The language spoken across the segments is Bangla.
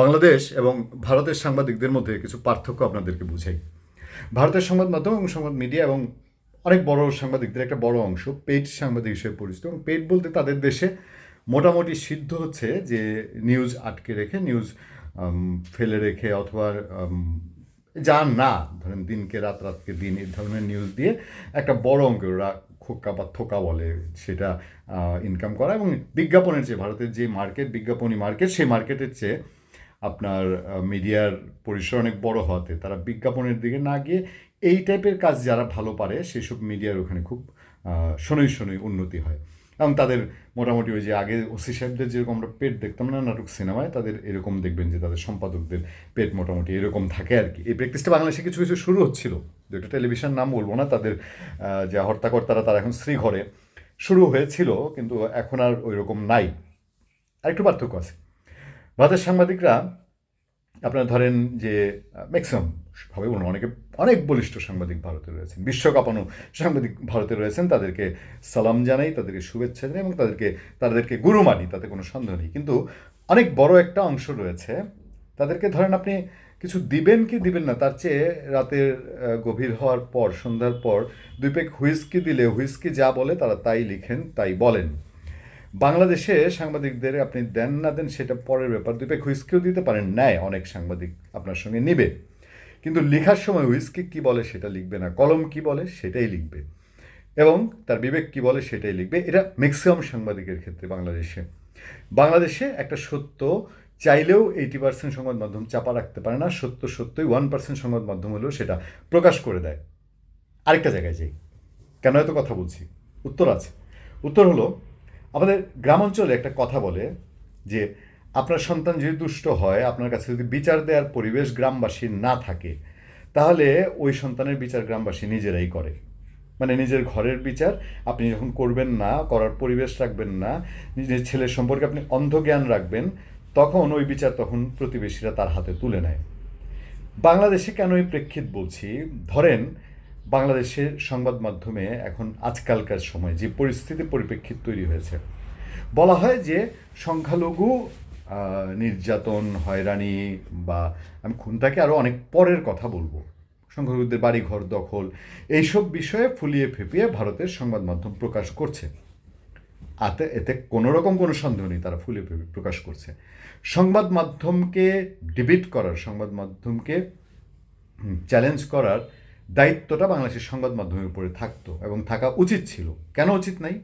বাংলাদেশ এবং ভারতের সাংবাদিকদের মধ্যে কিছু পার্থক্য আপনাদেরকে বুঝাই। ভারতের সংবাদ মাধ্যম এবং সংবাদ মিডিয়া এবং অনেক বড় সাংবাদিকদের একটা বড় অংশ পেইড সাংবাদিক হিসেবে পরিচিত। এবং পেইড বলতে তাদের দেশে মোটামুটি সিদ্ধ হচ্ছে যে নিউজ আটকে রেখে, নিউজ ফেলে রেখে অথবা যা না, ধরেন দিনকে রাত, রাতকে দিন, এই ধরনের নিউজ দিয়ে একটা বড় অঙ্কের ওরা খোকা বা থোকা বলে সেটা ইনকাম করা এবং বিজ্ঞাপনের চেয়ে ভারতের যে মার্কেট বিজ্ঞাপনী মার্কেট সেই মার্কেটের চেয়ে আপনার মিডিয়ার পরিসর অনেক বড় হওয়াতে তারা বিজ্ঞাপনের দিকে না গিয়ে এই টাইপের কাজ যারা ভালো পারে, সেসব মিডিয়ার ওখানে খুব শনৈ শনৈ উন্নতি হয়। এবং তাদের মোটামুটি ওই যে আগে ওসি সাহেবদের যেরকম আমরা পেট দেখতাম না নাটক সিনেমায়, তাদের এরকম দেখবেন যে তাদের সম্পাদকদের পেট মোটামুটি এরকম থাকে আর কি। এই প্র্যাকটিসটা বাংলাদেশে কিছু কিছু শুরু হচ্ছিল। যেটা টেলিভিশন নাম বলব না, তাদের যে হর্তাকর্তারা তারা এখন শ্রীঘরে শুরু হয়েছিল, কিন্তু এখন আর ওই রকম নাই। আরেকটু পার্থক্য আছে। ভারতের সাংবাদিকরা আপনারা ধরেন যে ম্যাক্সিমাম ভাবে বলুন, অনেকে, অনেক বলিষ্ঠ সাংবাদিক ভারতে রয়েছেন বিশ্বকাপানো সাংবাদিক ভারতে রয়েছেন, তাদেরকে সালাম জানাই, তাদেরকে শুভেচ্ছা জানাই এবং তাদেরকে তাদেরকে গুরু মানি, তাতে কোনো সন্দেহ নেই। কিন্তু অনেক বড় একটা অংশ রয়েছে, তাদেরকে ধরেন আপনি কিছু দিবেন কি দিবেন না, তার চেয়ে রাতের গভীর হওয়ার পর, সন্ধ্যার পর দুই পেক হুইস্কি দিলে, হুইস্কি যা বলে তারা তাই লিখেন, তাই বলেন। বাংলাদেশে সাংবাদিকদের আপনি দেন না দেন সেটা পরের ব্যাপার। দুই পেক হুইস্কিও দিতে পারেন, নেয় অনেক সাংবাদিক আপনার সঙ্গে নিবে। কিন্তু লেখার সময় হুইস্কি কী বলে সেটা লিখবে না, কলম কি বলে সেটাই লিখবে। এবং তার বিবেক কি বলে সেটাই লিখবে। এটা ম্যাক্সিমাম সাংবাদিকের ক্ষেত্রে বাংলাদেশে। বাংলাদেশে একটা সত্য, চাইলেও এইটি পার্সেন্ট সংবাদ মাধ্যম চাপা রাখতে পারে না, সত্য সত্যই ওয়ান পার্সেন্ট সংবাদ মাধ্যম হলেও সেটা প্রকাশ করে দেয়। আরেকটা জায়গায় যাই। কেন এত কথা বলছি? উত্তর আছে। উত্তর হলো আমাদের গ্রামাঞ্চলে একটা কথা বলে যে, আপনার সন্তান যদি দুষ্ট হয়, আপনার কাছে যদি বিচার দেওয়ার পরিবেশ গ্রামবাসীর না থাকে, তাহলে ওই সন্তানের বিচার গ্রামবাসী নিজেরাই করে। মানে নিজের ঘরের বিচার, আপনি যখন করবেন না, করার পরিবেশ রাখবেন না, নিজের ছেলের সম্পর্কে আপনি অন্ধজ্ঞান রাখবেন, তখন ওই বিচার তখন প্রতিবেশীরা তার হাতে তুলে নেয়। বাংলাদেশে কেন এই প্রেক্ষিত বলছি? ধরেন বাংলাদেশের সংবাদ মাধ্যমে এখন আজকালকার সময় যে পরিস্থিতি পরিপ্রেক্ষিত তৈরি হয়েছে। বলা হয় যে সংখ্যালঘু নির্যাতন, হয়রানি বা আমি খুনটাকে আরও অনেক পরের কথা বলব। সংখ্যালঘুদের বাড়িঘর দখল, এইসব বিষয়ে ফুলিয়ে ফেপিয়ে ভারতের সংবাদ মাধ্যম প্রকাশ করছে। আতে, এতে কোনো রকম কোনো সন্দেহ নেই, তারা ফুলে প্রকাশ করছে। সংবাদ মাধ্যমকে ডিবিট করার, সংবাদ মাধ্যমকে চ্যালেঞ্জ করার দায়িত্বটা বাংলাদেশের সংবাদ মাধ্যমের উপরে থাকতো এবং থাকা উচিত ছিল। কেন উচিত নাই?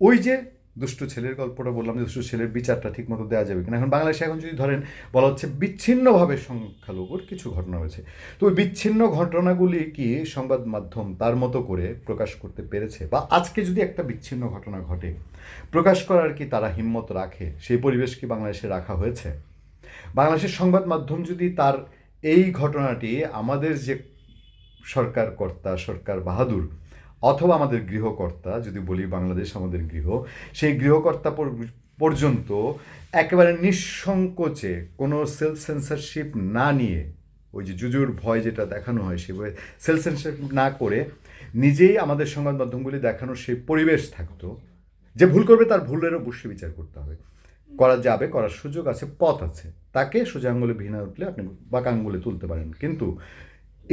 ওই যে দুষ্ট ছেলের গল্পটা বললাম যে দুষ্ট ছেলের বিচারটা ঠিক মতো দেওয়া যাবে কিনা। এখন বাংলাদেশে এখন যদি ধরেন বলা হচ্ছে বিচ্ছিন্নভাবে সংখ্যালঘুর কিছু ঘটনা হয়েছে তো ওই বিচ্ছিন্ন ঘটনাগুলি কি সংবাদ মাধ্যম তার মতো করে প্রকাশ করতে পেরেছে? বা আজকে যদি একটা বিচ্ছিন্ন ঘটনা ঘটে, প্রকাশ করার কি তারা হিম্মত রাখে? সেই পরিবেশ কি বাংলাদেশে রাখা হয়েছে? বাংলাদেশের সংবাদ মাধ্যম যদি তার এই ঘটনাটি আমাদের যে সরকার কর্তা সরকার বাহাদুর অথবা আমাদের গৃহকর্তা, যদি বলি বাংলাদেশ আমাদের গৃহ, সেই গৃহকর্তা পর্যন্ত একেবারে নিঃসংকোচে কোনো সেলফ সেন্সারশিপ না নিয়ে, ওই যে জুজুর ভয় যেটা দেখানো হয় সে সেলফ সেন্সারশিপ না করে নিজেই আমাদের সংবাদ মাধ্যমগুলি দেখানোর সেই পরিবেশ থাকতো, যে ভুল করবে তার ভুলের অবশ্যই বিচার করতে হবে। করা যাবে, করার সুযোগ আছে, পথ আছে। তাকে সোজা আঙ্গুলে ভিনা উঠলে আপনি বাঁকা আঙ্গুলে তুলতে পারেন। কিন্তু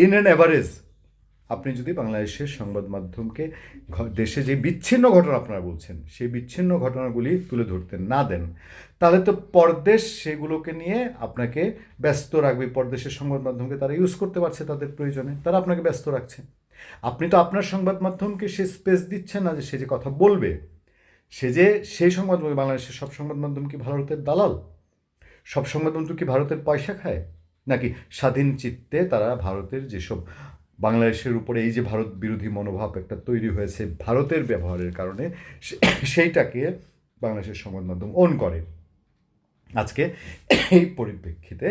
ইন অ্যান অ্যাভারেজ আপনি যদি বাংলাদেশের সংবাদ মাধ্যমকে দেশে যে বিচ্ছিন্ন ঘটনা আপনারা বলছেন, সেই বিচ্ছিন্ন ঘটনাগুলি তুলে ধরতে না দেন, তাহলে তো পরদেশ সেগুলোকে নিয়ে আপনাকে ব্যস্ত রাখবে। পরদেশের সংবাদ মাধ্যমকে তারা ইউজ করতে পারছে তাদের প্রয়োজনে, তারা আপনাকে ব্যস্ত রাখছে। আপনি তো আপনার সংবাদ মাধ্যমকে সে স্পেস দিচ্ছেন না যে সে যে কথা বলবে, সে যে সেই সংবাদ বাংলাদেশের সব সংবাদ মাধ্যম কি ভারতের দালাল? সব সংবাদ মাধ্যম কি ভারতের পয়সা খায়? নাকি স্বাধীন চিত্তে তারা ভারতের যেসব বাংলাদেশের উপরে এই যে ভারত বিরোধী মনোভাব একটা তৈরি হয়েছে ভারতের ব্যবহারের কারণে সেইটাকে বাংলাদেশের সংবাদ মাধ্যম অন করে। আজকে এই পরিপ্রেক্ষিতে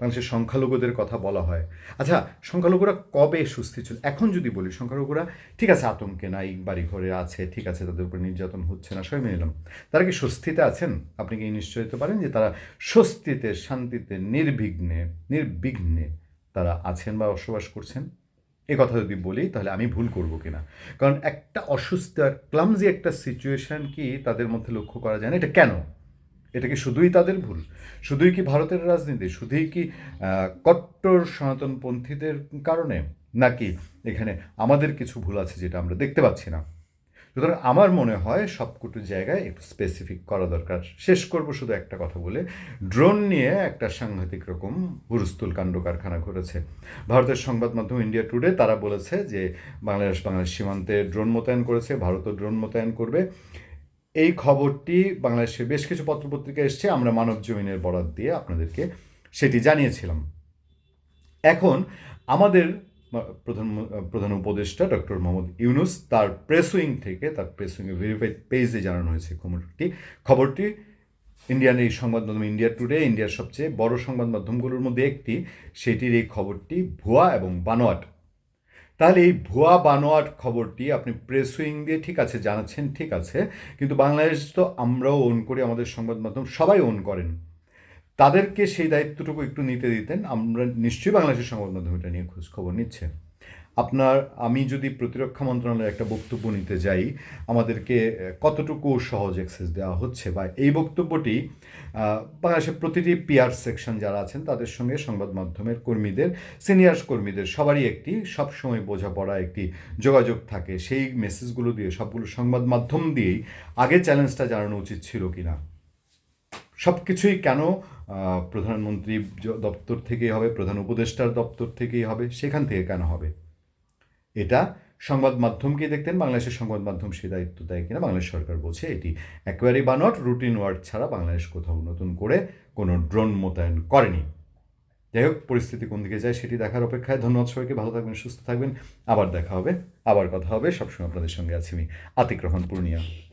বাংলাদেশের সংখ্যালঘুদের কথা বলা হয়। আচ্ছা সংখ্যালঘুরা কবে সুস্থির ছিল? এখন যদি বলি, সংখ্যালঘুরা, ঠিক আছে, আতঙ্কে নাই বাড়ি ঘরে আছে, ঠিক আছে, তাদের উপর নির্যাতন হচ্ছে না, সবাই মেনে নিলাম তারা কি স্বস্তিতে আছেন? আপনি কি নিশ্চয় হতে পারেন যে তারা স্বস্তিতে, শান্তিতে, নির্বিঘ্নে নির্বিঘ্নে তারা আছেন বা বসবাস করছেন? এ কথা যদি বলি, তাহলে আমি ভুল করব কিনা? কারণ একটা অসুস্থ ক্লামজি একটা সিচুয়েশন কি তাদের মধ্যে লক্ষ্য করা যায় না। এটা কেন? এটা কি শুধুই তাদের ভুল? শুধুই কি ভারতের রাজনীতি? শুধুই কি কট্টর সনাতনপন্থীদের কারণে? নাকি এখানে আমাদের কিছু ভুল আছে যেটা আমরা দেখতে পাচ্ছি না? সুতরাং আমার মনে হয় সবকটু জায়গায় স্পেসিফিক করা দরকার। শেষ করব শুধু একটা কথা বলে। ড্রোন নিয়ে একটা সাংঘাতিক রকম হুরস্তুল কাণ্ড কারখানা ঘটেছে। ভারতের সংবাদ মাধ্যম ইন্ডিয়া টুডে তারা বলেছে যে, বাংলাদেশ বাংলাদেশ সীমান্তে ড্রোন মোতায়েন করেছে, ভারতও ড্রোন মোতায়েন করবে। এই খবরটি বাংলাদেশের বেশ কিছু পত্রপত্রিকা এসছে, আমরা মানব জমিনের বরাদ দিয়ে আপনাদেরকে সেটি জানিয়েছিলাম। এখন আমাদের প্রধান প্রধান উপদেষ্টা ডক্টর মোহাম্মদ ইউনুস তার প্রেস উইং থেকে, তার প্রেস উইংয়ে ভেরিফাইড পেজে জানানো হয়েছে খবরটি। খবরটি ইন্ডিয়ান এই সংবাদ মাধ্যম ইন্ডিয়া টুডে ইন্ডিয়ার সবচেয়ে বড় সংবাদ মাধ্যমগুলোর মধ্যে একটি। সেটির এই খবরটি ভুয়া এবং বানোয়াট। তাহলে এই ভুয়া বানোয়াট খবরটি আপনি প্রেস উইং দিয়ে ঠিক আছে জানাচ্ছেন, ঠিক আছে। কিন্তু বাংলাদেশ তো আমরাও ওন করি, আমাদের সংবাদ মাধ্যম সবাই ওন করেন। তাদেরকে সেই দায়িত্বটুকু একটু নিতে দিতেন, আমরা নিশ্চয়ই বাংলাদেশের সংবাদ মাধ্যম এটা নিয়ে খোঁজ খবর আপনার, আমি যদি প্রতিরক্ষা মন্ত্রণালয়ের একটা বক্তব্য নিতে যাই, আমাদেরকে কতটুকু সহজ অ্যাক্সেস দেওয়া হচ্ছে বা এই বক্তব্যটি বাংলাদেশের প্রতিটি পিআর সেকশন যারা আছেন, তাদের সঙ্গে সংবাদ মাধ্যমের কর্মীদের সিনিয়র কর্মীদের, সবারই একটি, সবসময় বোঝাপড়া একটি যোগাযোগ থাকে। সেই মেসেজগুলো দিয়ে, সবগুলো সংবাদ মাধ্যম দিয়েই আগে চ্যালেঞ্জটা জানানো উচিত ছিল কি না সব কিছুই কেন প্রধানমন্ত্রী দপ্তর থেকেই হবে, প্রধান উপদেষ্টার দপ্তর থেকেই হবে, সেখান থেকে কেন হবে? এটা সংবাদ মাধ্যমকে দেখতেন? বাংলাদেশের সংবাদ মাধ্যম সে দায়িত্ব দেয় কিনা? বাংলাদেশ সরকার বলছে এটি একেবারেই বা নট, রুটিন ওয়ার্ক ছাড়া বাংলাদেশ কোথাও নতুন করে কোনো ড্রোন মোতায়েন করেনি। যাই হোক, পরিস্থিতি কোন দিকে যায় সেটি দেখার অপেক্ষায়। ধন্যবাদ সবাইকে, ভালো থাকবেন, সুস্থ থাকবেন। আবার দেখা হবে, আবার কথা হবে। সবসময় আপনাদের সঙ্গে আছি আমি, আতিক রহমান, পূর্ণিয়া।